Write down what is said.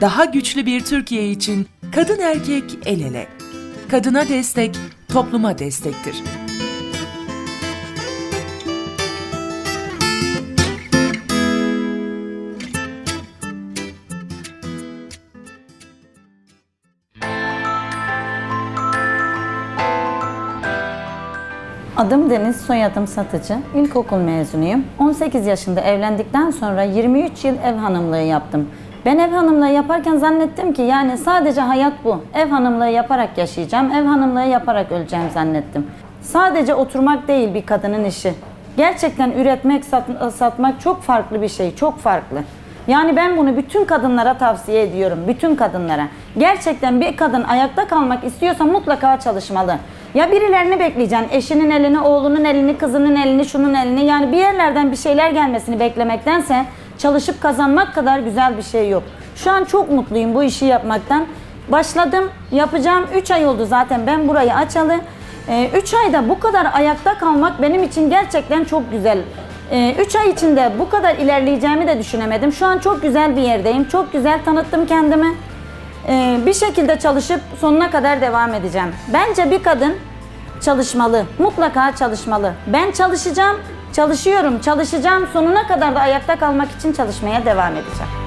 Daha güçlü bir Türkiye için kadın erkek el ele. Kadına destek, topluma destektir. Adım Deniz, soyadım Satıcı. İlkokul mezunuyum. 18 yaşında evlendikten sonra 23 yıl ev hanımlığı yaptım. Ben ev hanımlığı yaparken zannettim ki yani sadece hayat bu. Ev hanımlığı yaparak yaşayacağım, ev hanımlığı yaparak öleceğim zannettim. Sadece oturmak değil bir kadının işi. Gerçekten üretmek, sat- satmak çok farklı bir şey, çok farklı. Yani ben bunu bütün kadınlara tavsiye ediyorum. Bütün kadınlara. Gerçekten bir kadın ayakta kalmak istiyorsa mutlaka çalışmalı. Ya birilerini bekleyeceksin. Eşinin elini, oğlunun elini, kızının elini, şunun elini. Yani bir yerlerden bir şeyler gelmesini beklemektense çalışıp kazanmak kadar güzel bir şey yok. Şu an çok mutluyum bu işi yapmaktan. Başladım, yapacağım. 3 ay oldu zaten ben burayı açalı. 3 ayda bu kadar ayakta kalmak benim için gerçekten çok güzel. 3 ay içinde bu kadar ilerleyeceğimi de düşünemedim. Şu an çok güzel bir yerdeyim. Çok güzel tanıttım kendimi. Ee, bir şekilde çalışıp sonuna kadar devam edeceğim. Bence bir kadın çalışmalı. Mutlaka çalışmalı. Ben çalışacağım, çalışıyorum, çalışacağım. Sonuna kadar da ayakta kalmak için çalışmaya devam edeceğim.